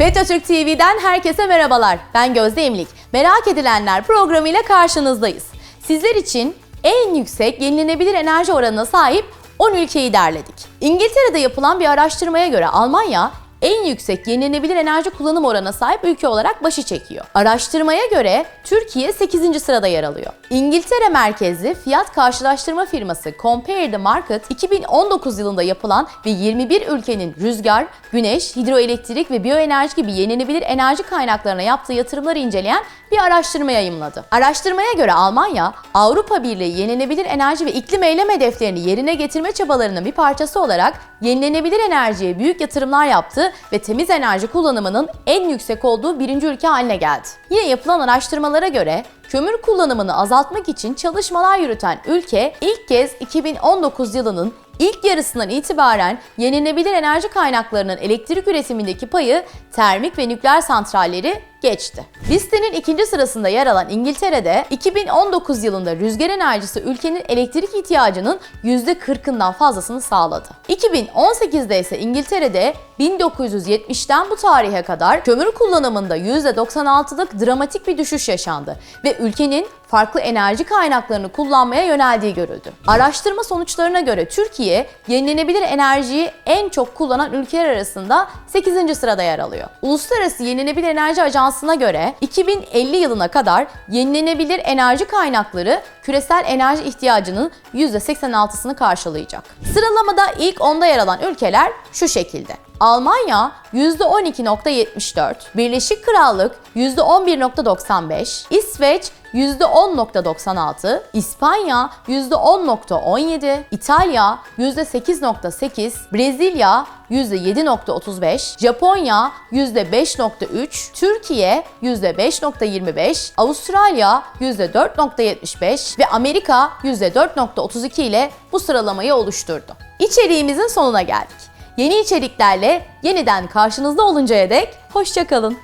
Petotürk TV'den herkese merhabalar. Ben Gözde İmlik. Merak edilenler programıyla karşınızdayız. Sizler için en yüksek yenilenebilir enerji oranına sahip 10 ülkeyi derledik. İngiltere'de yapılan bir araştırmaya göre Almanya en yüksek yenilenebilir enerji kullanım oranına sahip ülke olarak başı çekiyor. Araştırmaya göre Türkiye 8. sırada yer alıyor. İngiltere merkezli fiyat karşılaştırma firması Compare the Market 2019 yılında yapılan ve 21 ülkenin rüzgar, güneş, hidroelektrik ve biyoenerji gibi yenilenebilir enerji kaynaklarına yaptığı yatırımları inceleyen bir araştırma yayımladı. Araştırmaya göre Almanya, Avrupa Birliği yenilenebilir enerji ve iklim eylem hedeflerini yerine getirme çabalarının bir parçası olarak yenilenebilir enerjiye büyük yatırımlar yaptı ve temiz enerji kullanımının en yüksek olduğu birinci ülke haline geldi. Yine yapılan araştırmalara göre kömür kullanımını azaltmak için çalışmalar yürüten ülke ilk kez 2019 yılının İlk yarısından itibaren yenilenebilir enerji kaynaklarının elektrik üretimindeki payı termik ve nükleer santralleri geçti. Listenin ikinci sırasında yer alan İngiltere'de 2019 yılında rüzgar enerjisi ülkenin elektrik ihtiyacının %40'ından fazlasını sağladı. 2018'de ise İngiltere'de 1970'ten bu tarihe kadar kömür kullanımında %96'lık dramatik bir düşüş yaşandı ve ülkenin farklı enerji kaynaklarını kullanmaya yöneldiği görüldü. Araştırma sonuçlarına göre Türkiye yenilenebilir enerjiyi en çok kullanan ülkeler arasında 8. sırada yer alıyor. Uluslararası Yenilenebilir Enerji Ajansı'na göre 2050 yılına kadar yenilenebilir enerji kaynakları küresel enerji ihtiyacının %86'sını karşılayacak. Sıralamada ilk onda yer alan ülkeler şu şekilde. Almanya %12.74, Birleşik Krallık %11.95, İsveç %10.96, İspanya %10.17, İtalya %8.8, Brezilya %7.35, Japonya %5.3, Türkiye %5.25, Avustralya %4.75 ve Amerika %4.32 ile bu sıralamayı oluşturdu. İçeriğimizin sonuna geldik. Yeni içeriklerle yeniden karşınızda oluncaya dek hoşçakalın.